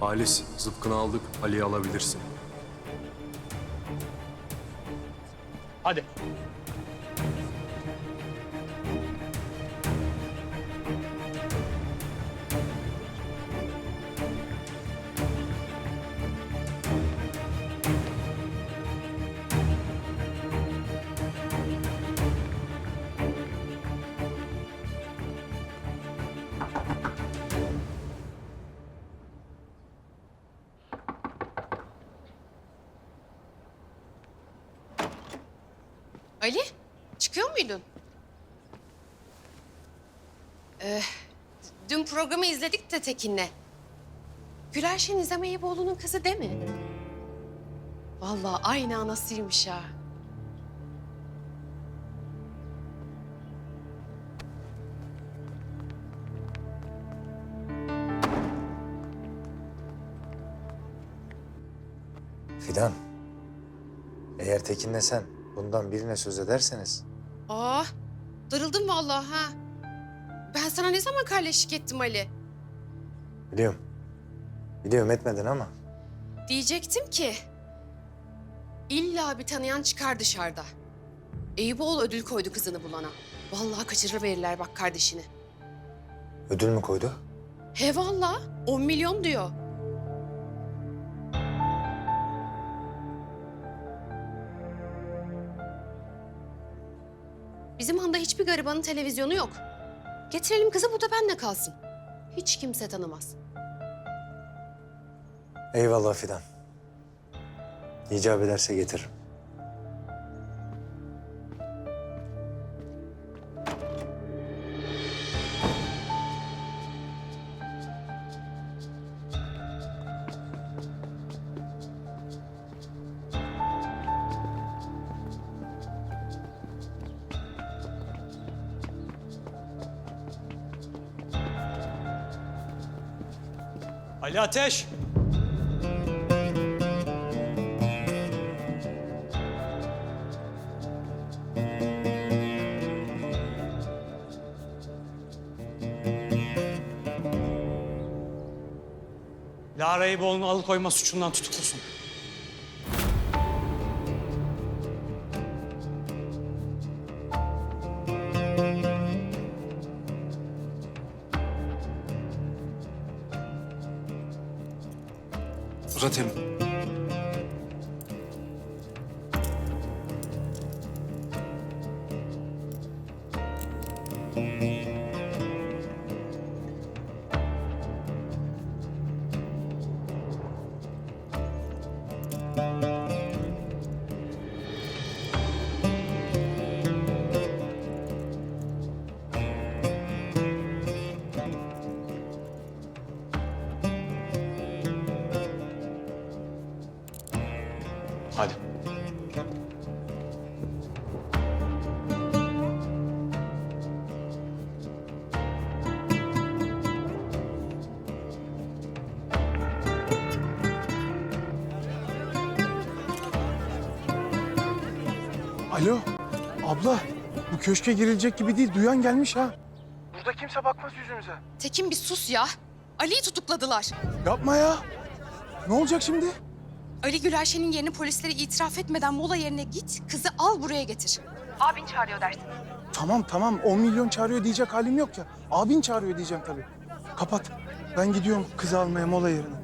Halis, zıpkını aldık. Ali'yi alabilirsin. Hadi. Ali, çıkıyor muydun? Ee, dün programı izledik de Tekin'le. Gülerşen İzlem Eyüboğlu'nun kızı değil mi? Vallahi aynı anasıymış ha. Fidan, eğer Tekin'le sen bundan birine söz ederseniz Aa, darıldım vallahi ha. Ben sana ne zaman kardeşlik ettim Ali? biliyorum. Biliyorum etmedin ama Diyecektim ki... ...illa bir tanıyan çıkar dışarıda. Eyüboğlu ödül koydu kızını bulana. Vallahi kaçırır verirler bak kardeşini. ödül mü koydu? He valla 10 milyon diyor. Bizim anda hiçbir garibanın televizyonu yok. Getirelim kızı bu da benle kalsın. Hiç kimse tanımaz. Eyvallah Fidan. İcap ederse getiririm. Ali Ateş. Lara Eyüboğlu'nu alıkoyma suçundan tutuklusun. Uzat elini. Hadi. Alo, abla. Bu köşke girilecek gibi değil. Duyan gelmiş ha. Burada kimse bakmaz yüzümüze. Tekin bir sus ya. Ali'yi tutukladılar. Yapma ya. Ne olacak şimdi? Ali Gülayşe'nin yerini polislere itiraf etmeden mola yerine git, kızı al buraya getir. Abin çağırıyor dersin. Tamam tamam 10 milyon çağırıyor diyecek halim yok ya. Abin çağırıyor diyeceğim tabii. Kapat. Ben gidiyorum kızı almaya mola yerine.